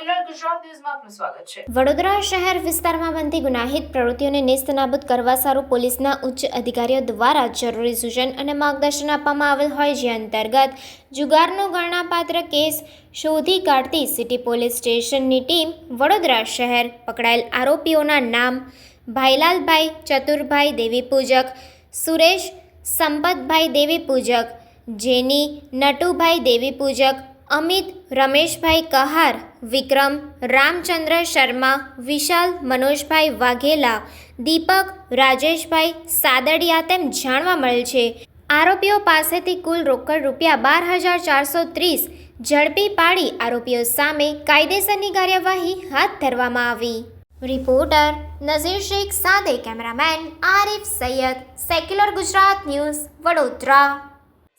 ગુજરાત ન્યૂઝમાં આપનું સ્વાગત છે. વડોદરા શહેર વિસ્તારમાં બનતી ગુનાહિત પ્રવૃત્તિઓને નેસ્તનાબૂદ કરવા સારું પોલીસના ઉચ્ચ અધિકારીઓ દ્વારા જરૂરી સૂચન અને માર્ગદર્શન આપવામાં આવેલ હોય જે અંતર્ગત જુગારનો ગણનાપાત્ર કેસ શોધી કાઢતી સિટી પોલીસ સ્ટેશનની ટીમ વડોદરા શહેર પકડાયેલ આરોપીઓના નામ ભાઈલાલભાઈ, ચતુરભાઈ દેવી પૂજક, સુરેશ, સંપતભાઈ દેવી પૂજક, જેની નટુભાઈ દેવી પૂજક અમિત, રમેશભાઈ કહાર, વિક્રમ, રામચંદ્ર શર્મા, વિશાલ, મનોજભાઈ વાઘેલા, દીપક, રાજેશભાઈ સાદડિયા તેમ જાણવા મળેલ છે. આરોપીઓ પાસેથી કુલ રોકડ રૂપિયા બાર હજાર ચારસો ત્રીસ ઝડપી પાડી આરોપીઓ સામે કાયદેસરની કાર્યવાહી હાથ ધરવામાં આવી. રિપોર્ટર નઝીર શેખ સાથે cameraman Arif Sayyed, secular Gujarat news Vadodara.